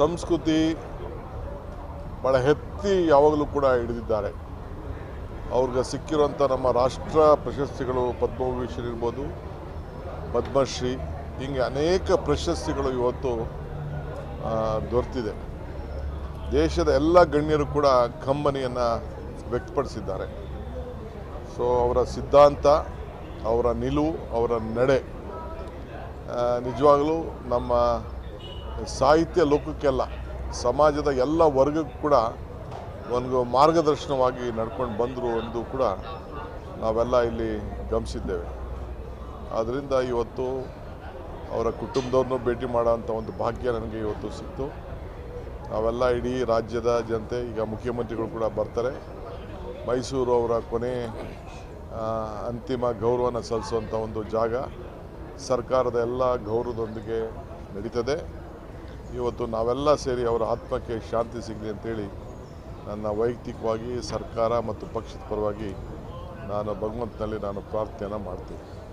ಸಂಸ್ಕೃತಿ ಭಾಳ ಎತ್ತಿ ಯಾವಾಗಲೂ ಕೂಡ ಹಿಡಿದಿದ್ದಾರೆ. ಅವ್ರಿಗೆ ಸಿಕ್ಕಿರುವಂಥ ನಮ್ಮ ರಾಷ್ಟ್ರ ಪ್ರಶಸ್ತಿಗಳು ಪದ್ಮಭೂಷಣ ಇರ್ಬೋದು, ಪದ್ಮಶ್ರೀ, ಹೀಗೆ ಅನೇಕ ಪ್ರಶಸ್ತಿಗಳು ಇವತ್ತು ದೊರೆತಿದೆ. ದೇಶದ ಎಲ್ಲ ಗಣ್ಯರು ಕೂಡ ಕಂಬನಿಯನ್ನು ವ್ಯಕ್ತಪಡಿಸಿದ್ದಾರೆ. ಸೊ, ಅವರ ಸಿದ್ಧಾಂತ, ಅವರ ನಿಲುವು, ಅವರ ನಡೆ ನಿಜವಾಗಲೂ ನಮ್ಮ ಸಾಹಿತ್ಯ ಲೋಕಕ್ಕೆಲ್ಲ, ಸಮಾಜದ ಎಲ್ಲ ವರ್ಗಕ್ಕೂ ಕೂಡ ಒಂದು ಮಾರ್ಗದರ್ಶನವಾಗಿ ನಡ್ಕೊಂಡು ಬಂದರು ಎಂದು ಕೂಡ ನಾವೆಲ್ಲ ಇಲ್ಲಿ ಗಮನಿಸಿದ್ದೇವೆ. ಆದ್ದರಿಂದ ಇವತ್ತು ಅವರ ಕುಟುಂಬದವ್ರನ್ನೂ ಭೇಟಿ ಮಾಡೋವಂಥ ಒಂದು ಭಾಗ್ಯ ನನಗೆ ಇವತ್ತು ಸಿಕ್ತು. ನಾವೆಲ್ಲ ಇಡೀ ರಾಜ್ಯದ ಜನತೆ, ಈಗ ಮುಖ್ಯಮಂತ್ರಿಗಳು ಕೂಡ ಬರ್ತಾರೆ. ಮೈಸೂರು ಅವರ ಕೊನೆ ಅಂತಿಮ ಗೌರವನ ಸಲ್ಲಿಸುವಂಥ ಒಂದು ಜಾಗ ಸರ್ಕಾರದ ಎಲ್ಲ ಗೌರವದೊಂದಿಗೆ ನಡೀತದೆ. ಇವತ್ತು ನಾವೆಲ್ಲ ಸೇರಿ ಅವರ ಆತ್ಮಕ್ಕೆ ಶಾಂತಿ ಸಿಗಲಿ ಅಂತೇಳಿ ನನ್ನ ವೈಯಕ್ತಿಕವಾಗಿ, ಸರ್ಕಾರ ಮತ್ತು ಪಕ್ಷದ ಪರವಾಗಿ ನಾನು ಭಗವಂತನಲ್ಲಿ ನಾನು ಪ್ರಾರ್ಥನೆಯನ್ನು ಮಾಡ್ತೀನಿ.